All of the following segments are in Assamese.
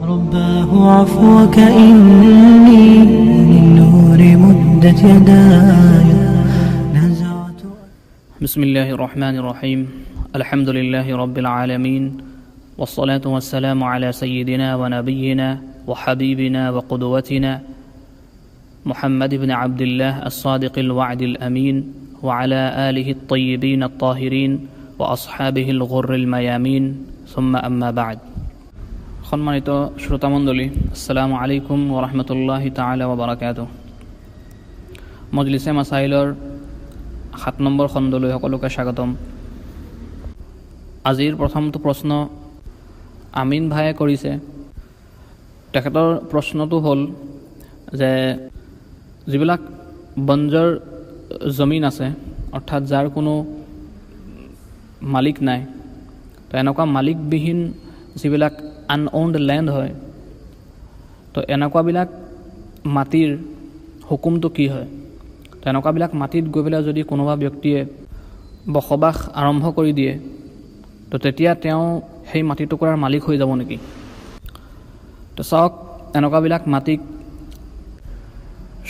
رباه عفوك إني للنور مدت يداي. نزعت بسم الله الرحمن الرحيم. الحمد لله رب العالمين والصلاة والسلام على سيدنا ونبينا وحبيبنا وقدوتنا محمد بن عبد الله الصادق الوعد الأمين وعلى آله الطيبين الطاهرين وأصحابه الغر الميامين. ثم أما بعد. সম্মানিত শ্ৰোতামণ্ডলী আসসালামু আলাইকুম ওৰহমতুল্লাহ তালা ওবৰাকাত মজলিছে মাছাইলৰ সাত নম্বৰ খণ্ডলৈ সকলোকে স্বাগতম। আজিৰ প্ৰথমটো প্ৰশ্ন আমিন ভায়ে কৰিছে। তেখেতৰ প্ৰশ্নটো হ'ল যে যিবিলাক বঞ্জৰ জমিন আছে অৰ্থাৎ যাৰ কোনো মালিক নাই তো এনেকুৱা মালিকবিহীন যিবিলাক আনঅ'নড লেণ্ড হয় তো এনেকুৱাবিলাক মাটিৰ হুকুমটো কি হয়? তো এনেকুৱাবিলাক মাটিত গৈ পেলাই যদি কোনোবা ব্যক্তিয়ে বসবাস আৰম্ভ কৰি দিয়ে তো তেতিয়া তেওঁ সেই মাটি টুকুৰাৰ মালিক হৈ যাব নেকি? তো চাওক এনেকুৱাবিলাক মাটিক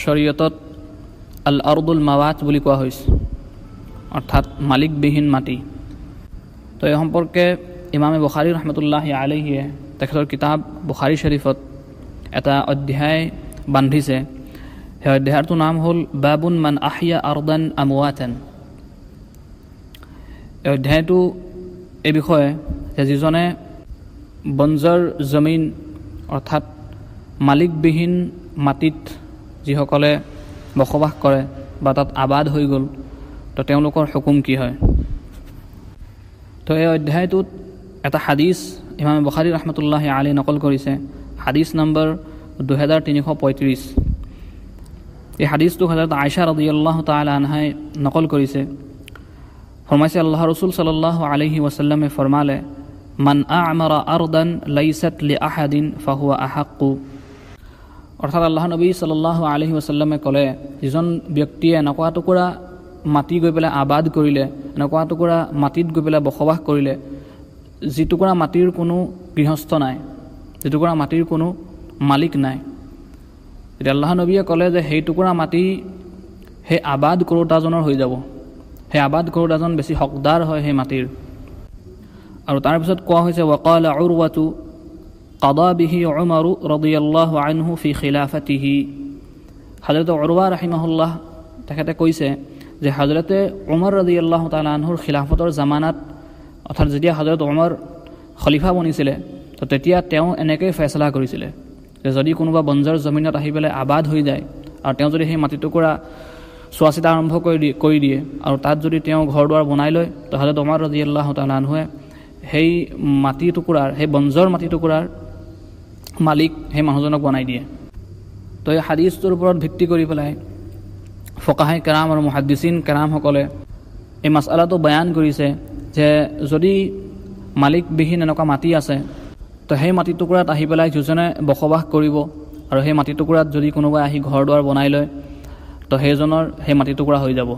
শৰীয়তত আল আৰদুল মাৱাত বুলি কোৱা হৈছে অৰ্থাৎ মালিকবিহীন মাটি। তো এই সম্পৰ্কে ইমামে বুখাৰী ৰহমতুল্লাহ আলহীয়ে তেখেতৰ কিতাপ বুখাৰী শ্বৰীফত এটা অধ্যায় বান্ধিছে। সেই অধ্যায়টোৰ নাম হ'ল বাবুন মান আহিয়া আৰদান আমুৱাতেন এই অধ্যায়টো এই বিষয়ে যে যিজনে বঞ্জৰ জমিন অৰ্থাৎ মালিকবিহীন মাটিত যিসকলে বসবাস কৰে বা তাত আবাদ হৈ গ'ল তো তেওঁলোকৰ হুকুম কি হয়? তো এই অধ্যায়টোত এটা হাদিছ ইমাম বখাৰী ৰহমতুল্লাহ আলী নকল কৰিছে হাদিছ নম্বৰ দুহেজাৰ তিনিশ পঁয়ত্ৰিছ এই হাদিছটো হজৰত আইচা ৰদি আল্লাহ তাল আনহাই নকল কৰিছে ফৰমাইছে আল্লাহ ৰচুল সাল্লাহ আলহি ৱাসাল্লামে ফৰমালে মান আ আমাৰা আৰদান লাইছাত লি আহাদিন ফাহুৱা আহাক্কু। অৰ্থাৎ আল্লাহ নবী সাল্লাহ আলহি ৱাসাল্লামে ক'লে, যিজন ব্যক্তিয়ে এনেকুৱা টুকুৰা মাটি গৈ পেলাই আবাদ কৰিলে, এনেকুৱা টুকুৰা মাটিত গৈ পেলাই বসবাস কৰিলে যিটুকুৰা মাটিৰ কোনো গৃহস্থ নাই যিটুকুৰা মাটিৰ কোনো মালিক নাই। এতিয়া আল্লাহ নবীয়ে ক'লে যে সেই টুকুৰা মাটি সেই আবাদ কৰোতাজনৰ হৈ যাব। সেই আবাদ কৰোতাজন বেছি হকদাৰ হয় সেই মাটিৰ। আৰু তাৰপিছত কোৱা হৈছে ৱকাল উৰৱাটো কাদা বিহি উমাৰু ৰদিয়াল্লাহ আনহু ফি খিলাফাতিহি। হাজৰতে অৰুৱা ৰাহিমাহুল্লাহ তেখেতে কৈছে যে হাজৰতে উমৰ ৰদি আল্লাহ তালা আনহুৰ খিলাফতৰ জামানাত অৰ্থাৎ যেতিয়া হজৰত উমৰ খলিফা বনিছিলে তো তেতিয়া তেওঁ এনেকৈ ফেচলা কৰিছিলে যে যদি কোনোবা বঞ্জৰ জমিনত আহি পেলাই আবাদ হৈ যায় আৰু তেওঁ যদি সেই মাটি টুকুৰা চোৱা চিতা আৰম্ভ কৰি দিয়ে কৰি দিয়ে আৰু তাত যদি তেওঁ ঘৰ দুৱাৰ বনাই লয় তো হজৰত উমৰ ৰজি আল্লাহ তালাহুৱে সেই মাটি টুকুৰাৰ সেই বঞ্জৰ মাটি টুকুৰাৰ মালিক সেই মানুহজনক বনাই দিয়ে। তো এই হাদিছটোৰ ওপৰত ভিত্তি কৰি পেলাই ফকাহাই কেৰাম আৰু মুহাদ্দিচিন কেৰামসকলে এই মাছালাটো বয়ান কৰিছে যে যদি মালিকবিহীন এনেকুৱা মাটি আছে তো সেই মাটি টুকুৰাত আহি পেলাই যিজনে বসবাস কৰিব আৰু সেই মাটি টুকুৰাত যদি কোনোবাই আহি ঘৰ দুৱাৰ বনাই লয় তো সেইজনৰ সেই মাটি টুকুৰা হৈ যাব।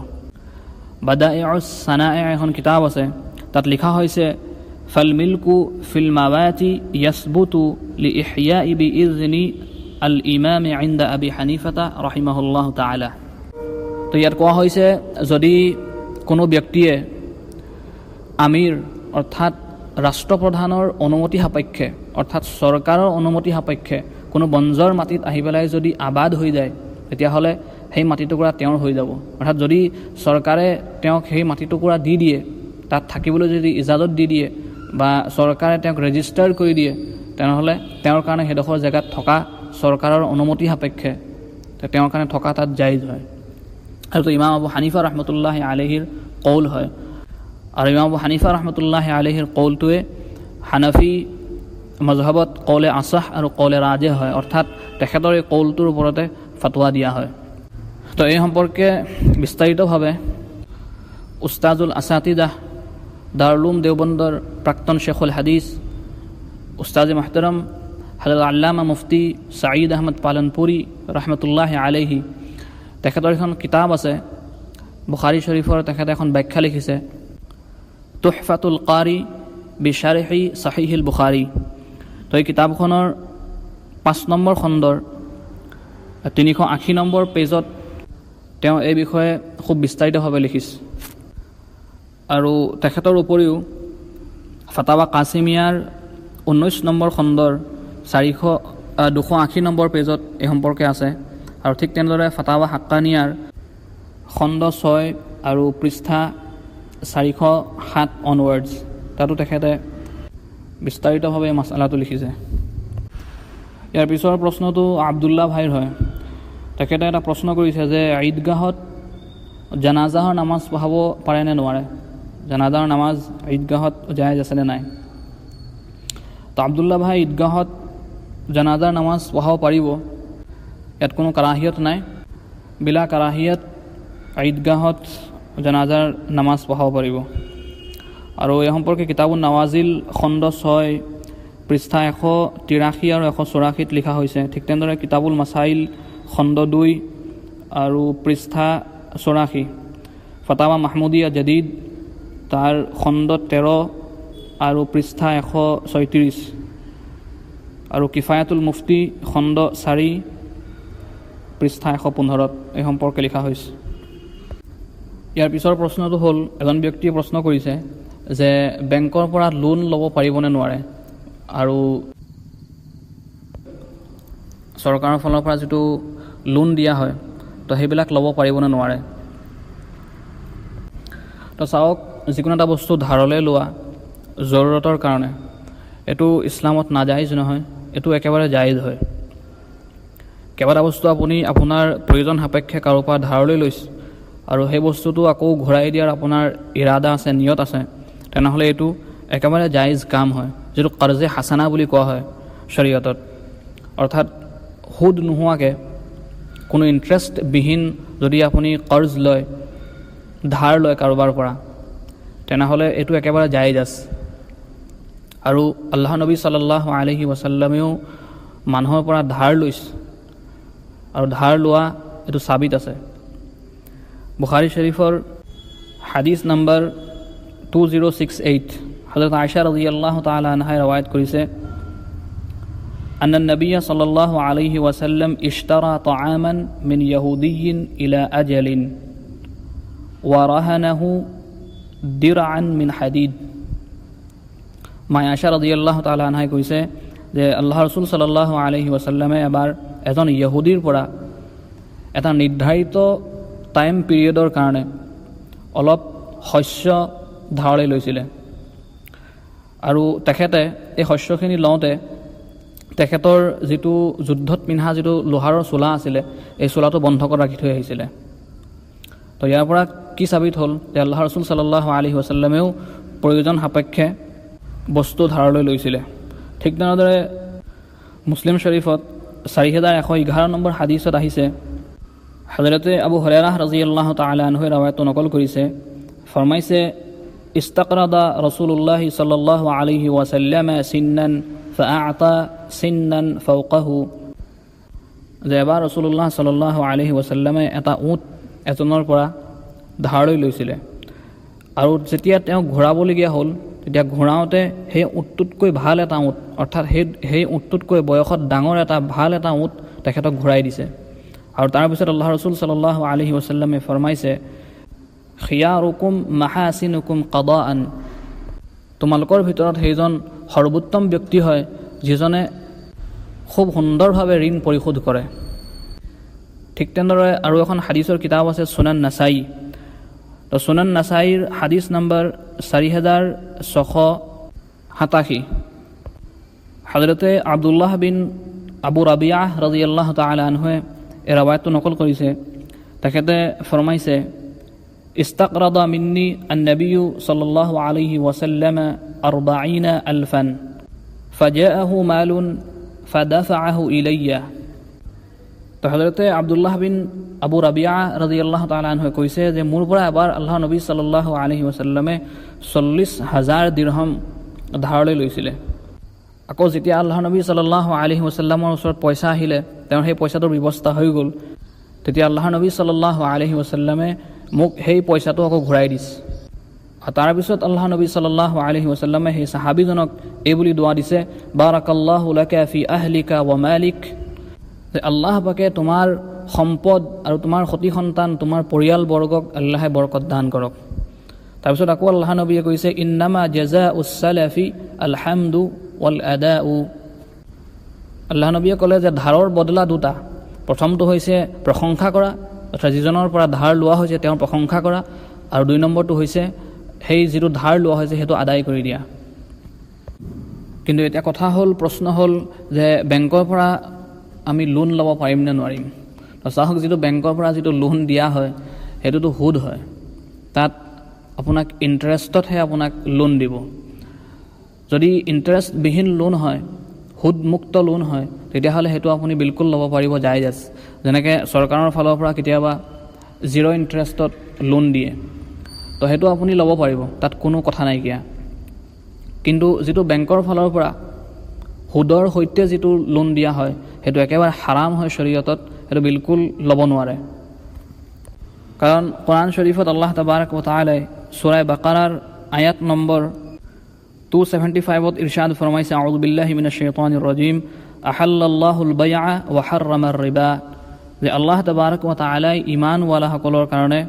বাদা এ চানা এ এখন কিতাপ আছে তাত লিখা হৈছে ফাল মিল্কু ফিল মাৱাতি য়াছবুতু লি ইহিয়া ইবি ইজনি আল ইমাম আইন্দা আবি হানিফাতা ৰহিমাহুল্লাহ তালা তো ইয়াত কোৱা হৈছে যদি কোনো ব্যক্তিয়ে আমিৰ অৰ্থাৎ ৰাষ্ট্ৰপ্ৰধানৰ অনুমতি সাপেক্ষে অৰ্থাৎ চৰকাৰৰ অনুমতি সাপেক্ষে কোনো বঞ্জৰ মাটিত আহি পেলাই যদি আবাদ হৈ যায় তেতিয়াহ'লে সেই মাটি টুকুৰা তেওঁৰ হৈ যাব। অৰ্থাৎ যদি চৰকাৰে তেওঁক সেই মাটি টুকুৰা দি দিয়ে তাত থাকিবলৈ যদি ইজাজত দি দিয়ে বা চৰকাৰে তেওঁক ৰেজিষ্টাৰ কৰি দিয়ে তেনেহ'লে তেওঁৰ কাৰণে সেইডোখৰ জেগাত থকা চৰকাৰৰ অনুমতি সাপেক্ষে তেওঁৰ কাৰণে থকা তাত জাইজ হয় আৰু ইমাম আবু হানিফা ৰহমতুল্লাহ আলহীৰ কৌল হয় আৰু ইমাম আবু হানিফা ৰহমতুল্লাহ আলহীৰ কৌলটোৱে হানফি মজহবত কৌলে আচাহ আৰু কৌলে ৰাজে হয় অৰ্থাৎ তেখেতৰ এই কৌলটোৰ ওপৰতে ফাটোৱা দিয়া হয়। তো এই সম্পৰ্কে বিস্তাৰিতভাৱে উস্তাজুল আছাতিদাহ দাৰুলুম দেওবন্দৰ প্ৰাক্তন শেখুল হাদিছ উস্তাজ মাহতৰম হাজৰত আল্লামা মুফতি ছাঈদ আহমদ পালনপুৰী ৰহমতুল্লাহ আলহী তেখেতৰ এখন কিতাপ আছে বুখাৰী শ্বৰীফৰ তেখেতে এখন ব্যাখ্যা লিখিছে। তুহফাতুল কাৰি বিশাৰিহি চাহিহিল বুখাৰী তো এই কিতাপখনৰ পাঁচ নম্বৰ খণ্ডৰ তিনিশ আশী নম্বৰ পেজত তেওঁ এই বিষয়ে খুব বিস্তাৰিতভাৱে লিখিছে। আৰু তেখেতৰ উপৰিও ফাটাৱা কাছিমিয়াৰ ঊনৈছ নম্বৰ খণ্ডৰ চাৰিশ দুশ আশী নম্বৰ পেজত এই সম্পৰ্কে আছে। আৰু ঠিক তেনেদৰে ফাটাৱা হাক্কানিয়াৰ খণ্ড ছয় আৰু পৃষ্ঠা চাৰিশ সাত অনৱাৰ্ডছ তাতো তেখেতে বিস্তাৰিতভাৱে মাছালাটো লিখিছে। ইয়াৰ পিছৰ প্ৰশ্নটো আব্দুল্লাহ ভাইৰ হয়। তেখেতে এটা প্ৰশ্ন কৰিছে যে ঈদগাহত জানাজাহৰ নামাজ পঢ়াব পাৰে নে নোৱাৰে? জানাজাহৰ নামাজ ঈদগাহত জায়েজ আছেনে নাই? তো আব্দুল্লাহ ভাই ঈদগাহত জানাজাৰ নামাজ পঢ়াব পাৰিব? ইয়াত কোনো কাৰাহিয়ত নাই। বিলা কাৰাহিয়ত ঈদগাহত জানাজাৰ নামাজ পঢ়াব পাৰিব। আৰু এই সম্পৰ্কে কিতাপত নৱাজিল খণ্ড ছয় পৃষ্ঠা এশ তিৰাশী আৰু এশ চৌৰাশীত লিখা হৈছে। ঠিক তেনেদৰে কিতাবুল মাছাইল খণ্ড দুই আৰু পৃষ্ঠা চৌৰাশী। ফটাৱা মাহমুদিয়া জদিদ তাৰ খণ্ড তেৰ আৰু পৃষ্ঠা এশ ছয়ত্ৰিছ আৰু কিফায়াতুল মুফতি খণ্ড চাৰি পৃষ্ঠা এশ পোন্ধৰত। এই সম্পৰ্কে লিখা হৈছে। ইয়াৰ পিছৰ প্ৰশ্নটো হ'ল এজন ব্যক্তিয়ে প্ৰশ্ন কৰিছে যে বেংকৰ পৰা লোন ল'ব পাৰিবনে নোৱাৰে? আৰু চৰকাৰৰ ফালৰ পৰা যিটো লোন দিয়া হয় তো সেইবিলাক ল'ব পাৰিবনে নোৱাৰে? তো চাওক যিকোনো এটা বস্তু ধাৰলৈ লোৱা জৰুৰতৰ কাৰণে। এইটো ইছলামত নাজাইজ নহয় এইটো একেবাৰে জাইজ হয়। কেইবাটা বস্তু আপুনি আপোনাৰ প্ৰয়োজন সাপেক্ষে কাৰোৰ পৰা ধাৰলৈ লৈছে। আৰু সেই বস্তুটো আকৌ ঘূৰাই দিয়াৰ আপোনাৰ ইৰাদা আছে নিয়ত আছে। তেনেহ'লে এইটো একেবাৰে জাইজ কাম হয় যিটো কৰ্জে হাচানা বুলি কোৱা হয় শৰীয়তত। অৰ্থাৎ সুদ নোহোৱাকৈ কোনো ইণ্টাৰেষ্টবিহীন যদি আপুনি কৰ্জ লয় ধাৰ লয় কাৰোবাৰ পৰা তেনেহ'লে এইটো একেবাৰে জাইজ আছে। আৰু আল্লাহ নবী চাল্লাহ আলহি ৱাসাল্লামেও মানুহৰ পৰা ধাৰ লৈছে। আৰু ধাৰ লোৱা এইটো চাবিত আছে। Bukhari শ্বৰীফৰ হাদিছ number two zero' six eight হজরত আয়সা রাজি আল্লাহ তালা আনহায় রওয়ায়ত করেছে أن النبي صلى الله عليه وسلم اشترى طعاما من يهودي إلى أجل ورهنه درعا من حديد মাই আশা ৰাজি আল্লাহ তালা আনহাই কৈছে যে আল্লাহ ৰচুল চাল্লাহ আলহি ৱাচাল্লামে এবাৰ এজন ইহুদীৰ পৰা এটা নিৰ্ধাৰিত টাইম পিৰিয়ডৰ কাৰণে অলপ শস্য ধাৰলৈ লৈছিলে। আৰু তেখেতে এই শস্যখিনি লওঁতে তেখেতৰ যিটো যুদ্ধত পিন্ধা যিটো লোহাৰৰ চোলা আছিলে এই চোলাটো বন্ধ কৰি ৰাখি থৈ আহিছিলে। তো ইয়াৰ পৰা কি চাবিত হ'ল? যে আল্লাহ ৰচুল চাল্লাহ আলহি ৱাচাল্লামেও প্ৰয়োজন সাপেক্ষে বস্তু ধাৰলৈ লৈছিলে। ঠিক তেনেদৰে মুছলিম শ্বৰীফত চাৰি হেজাৰ এশ এঘাৰ নম্বৰ হাদিছত আহিছে হজৰতে আবু হৰেৰাহ ৰাজি আল্লাহ তালা আনহুৱে ৰাৱায়তটো নকল কৰিছে ফৰমাইছে ইস্তাকৰাদা ৰচুল্লাহ চাল্লাহ আলহি ৱাচাল্লাম চিন্নান চিন্নান ফৌকাহু যে এবাৰ ৰচুল্লাহ চাল্লাহ আলহি ৱাচাল্লামে এটা উট এজনৰ পৰা ধাৰলৈ লৈছিলে। আৰু যেতিয়া তেওঁ ঘূৰাবলগীয়া হ'ল তেতিয়া ঘূৰাওঁতে সেই উটটোতকৈ ভাল এটা উট অৰ্থাৎ সেই সেই উটটোতকৈ বয়সত ডাঙৰ এটা ভাল এটা উট তেখেতক ঘূৰাই দিছে। আৰু তাৰপিছত আল্লাহ ৰচুল চাল্লাহ আলহি ৱাচাল্লামে ফৰমাইছে খিয়া ৰুকুম মাহা আচিন হুকুম কাদা আন তোমালোকৰ ভিতৰত সেইজন সৰ্বোত্তম ব্যক্তি হয় যিজনে খুব সুন্দৰভাৱে ঋণ পৰিশোধ কৰে। ঠিক তেনেদৰে আৰু এখন হাদিছৰ কিতাপ আছে চুনান নাচাই তো চুনান নাচাইৰ হাদিছ নম্বৰ চাৰি হাজাৰ ছশ সাতাশী। হজৰতে আব্দুল্লাহ বিন আবু ৰাবিয়াহ ৰাজি আল্লাহ তালা আনহুৱে এই ৰাবায়তটো নকল কৰিছে তেখেতে ফৰমাইছে استقرض مني النبي صلى الله عليه وسلم أربعين ألفا فجاءه مال فدفعه إلي তো হজৰতে আব্দুল্লাহ বিন আবু ৰাবিয়া ৰাজি আল্লাহ তালাহে কৈছে যে মোৰ পৰা এবাৰ আল্লাহ নবী চাল্লাহ আলহি wasaল্লামে চল্লিছ হাজাৰ দীৰ্ঘম ধাৰলৈ লৈছিলে আকৌ যেতিয়া আল্লাহ নবী চাল্লাহ আলহি wasallamৰ ওচৰত পইচা আহিলে তেওঁৰ সেই পইচাটোৰ ব্যৱস্থা হৈ গ'ল। তেতিয়া আল্লাহ নবী চাল্লাহ আলহি wasaল্লামে মোক সেই পইচাটো আকৌ ঘূৰাই দিছে। আৰু তাৰপিছত আল্লাহ নবী সাল্লাহ আলহি wasallamে সেই চাহাবীজনক এই বুলি দোৱা দিছে ফি আহলিকা ৱা মালিক যে আল্লাহ পাকে তোমাৰ সম্পদ আৰু তোমাৰ সতি সন্তান তোমাৰ পৰিয়ালবৰ্গক আল্লাহে বৰকত দান কৰক। তাৰপিছত আকৌ আল্লাহ নবীয়ে কৈছে ইন্নামা জেজা উছালাফি আলহামদু ৱাল আদা উ আল্লাহ নবীয়ে ক'লে যে ধাৰৰ বদলা দুটা। প্ৰথমটো হৈছে প্ৰশংসা কৰা অৰ্থাৎ যিজনৰ পৰা ধাৰ লোৱা হৈছে তেওঁৰ প্ৰশংসা কৰা। আৰু দুই নম্বৰটো হৈছে সেই যিটো ধাৰ লোৱা হৈছে সেইটো আদায় কৰি দিয়া। কিন্তু এতিয়া কথা হ'ল প্ৰশ্ন হ'ল যে বেংকৰ পৰা আমি লোন ল'ব পাৰিম নে নোৱাৰিম? তো চাওক যিটো বেংকৰ পৰা যিটো লোন দিয়া হয় সেইটোতো সুদ হয়। তাত আপোনাক ইণ্টাৰেষ্টতহে আপোনাক লোন দিব। যদি ইণ্টাৰেষ্টবিহীন লোন হয় সুদমুক্ত লোন হয় তেতিয়াহ'লে সেইটো আপুনি বিলকুল ল'ব পাৰিব জায়জ আছে যেনেকৈ চৰকাৰৰ ফালৰ পৰা কেতিয়াবা জিৰ' ইণ্টাৰেষ্টত লোন দিয়ে। তো সেইটো আপুনি ল'ব পাৰিব তাত কোনো কথা নাইকিয়া। কিন্তু যিটো বেংকৰ ফালৰ পৰা সুদৰ সৈতে যিটো লোন দিয়া হয় সেইটো একেবাৰে হাৰাম হয় শৰীয়তত সেইটো বিলকুল ল'ব নোৱাৰে। কাৰণ কোৰআন শ্বৰীফত আল্লাহ তাবাৰক তালাই চুৰাই বাকাৰাৰ আয়াত নম্বৰ টু ছেভেণ্টি ফাইভত ইৰশাদ ফৰমাইছে আউদুবিল্লাহি মিনা শ্বেতান ৰজিম আহাল্লাহুল বায়া ৱাহাৰ্ৰামাৰ ৰিবা যে আল্লাহ তাবাৰক তালাই ইমানৱালাসকলৰ কাৰণে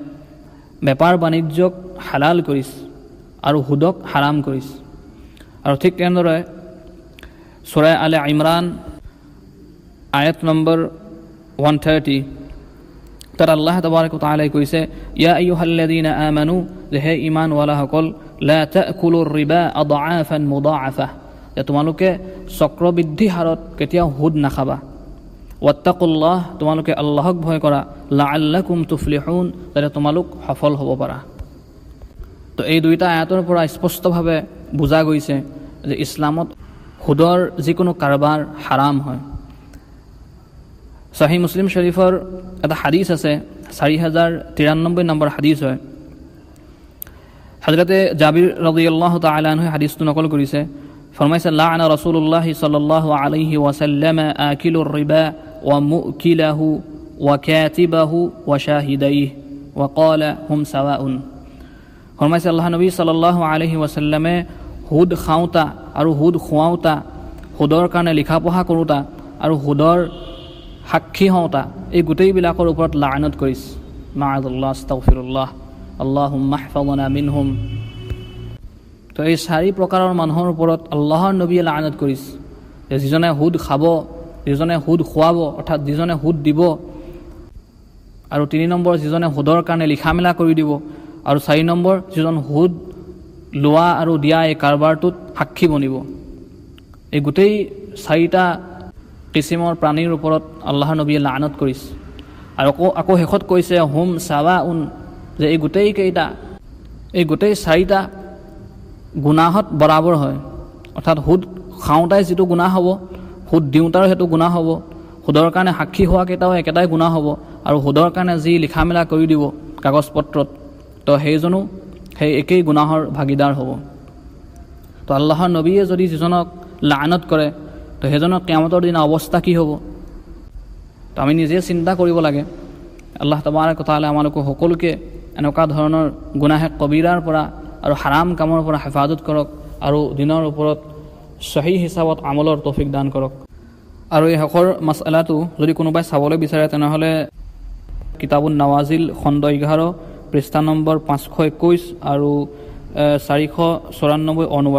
বেপাৰ বাণিজ্যক হালাল কৰিছ আৰু সুদক হাৰাম কৰিছ আৰু ঠিক তেনেদৰে চুৰাই আলে ইমৰান আয়াত নম্বৰ ওৱান থাৰ্টি তাত আল্লাহ তবাৰক তালাই কৈছে ইয়া আইয়ুহাল্লাযীনা আমানু যে হে লা আদআফান মুদাআফা। যে তোমালোকে চক্ৰবৃদ্ধি হাৰত কেতিয়াও সুদ নাখাবা। ৱাত্তাকুল্লাহ তোমালোকে আল্লাহক ভয় কৰা। লাআল্লাকুম তুফলিহুন যাতে তোমালোক সফল হ'ব পাৰা। তো এই দুইটা আয়াতৰ পৰা স্পষ্টভাৱে বুজা গৈছে যে ইছলামত সুদৰ যিকোনো কাৰবাৰ হাৰাম হয়। চাহি মুছলিম শ্বৰীফৰ এটা হাদিছ আছে চাৰি হাজাৰ তিৰান্নব্বৈ নম্বৰ হাদিছ হয়। হজৰতে জাবিৰ ৰদি আল্লাহ তালাহে হাদিছটো নকল কৰিছে ফৰমাইছে লাআনা ৰসুল্লাহ সাল্লাহ আলাইহি ওয়াসাল্লাম আকিলুৰ ৰিবা কাতিবাহু ওয়া শাহিদাইহ ওয়া ক্বালা হুম সাৱাউন ফৰমাইছে আল্লাহ নবী সাল্লাহ আলহি ওয়াসাল্লামে সুদ খাওঁতা আৰু সুদ খুৱাওঁতা সুদৰ কাৰণে লিখা পঢ়া কৰোঁতা আৰু সুদৰ সাক্ষী হওঁতা এই গোটেইবিলাকৰ ওপৰত লাইনত কৰিছ। মাআদুল্লাহ আস্তাগফিৰুল্লাহ আল্লাহ মাহফাদনা মিনহুম তো এই চাৰি প্ৰকাৰৰ মানুহৰ ওপৰত আল্লাহৰ নবীয়ে লাইনত কৰিছ। যে যিজনে সুদ খাব যিজনে সুদ খুৱাব অৰ্থাৎ যিজনে সুদ দিব আৰু তিনি নম্বৰ যিজনে সুদৰ কাৰণে লিখা মেলা কৰি দিব আৰু চাৰি নম্বৰ যিজন সুদ লোৱা আৰু দিয়া এই কাৰবাৰটোত সাক্ষী বনিব। এই গোটেই চাৰিটা কিচিমৰ প্ৰাণীৰ ওপৰত আল্লাহৰ নবীয়ে লানত কৰিছে। আৰু আকৌ আকৌ শেষত কৈছে হোম চাৱা উন যে এই গোটেইকেইটা এই গোটেই চাৰিটা গুণাহত বৰাবৰ হয়। অৰ্থাৎ সুদ খাওঁতাই যিটো গুণা হ'ব সুদ দিওঁতাৰো সেইটো গুণা হ'ব সুদৰ কাৰণে সাক্ষী হোৱাকেইটাও একেটাই গুণা হ'ব আৰু সুদৰ কাৰণে যি লিখা মেলা কৰি দিব কাগজ পত্ৰত তো সেইজনো সেই একেই গুণাহৰ ভাগিদাৰ হ'ব। তো আল্লাহৰ নবীয়ে যদি যিজনক লাইনত কৰে তো সেইজনৰ কেমতৰ দিনা অৱস্থা কি হ'ব? তো আমি নিজে চিন্তা কৰিব লাগে। আল্লাহ তবাৰ কথা হ'লে আমালোকক সকলোকে এনেকুৱা ধৰণৰ গুণাহে কবিৰাৰ পৰা আৰু হাৰাম কামৰ পৰা হেফাজত কৰক আৰু দিনৰ ওপৰত চহী হিচাপত আমলৰ তৌফিক দান কৰক। আৰু এই শেষৰ মাছালাটো যদি কোনোবাই চাবলৈ বিচাৰে তেনেহ'লে কিতাবুল নৱাজিল খণ্ড এঘাৰ পৃষ্ঠা নম্বৰ পাঁচশ একৈছ আৰু চাৰিশ চৌৰান্নব্বৈ অনুবাদ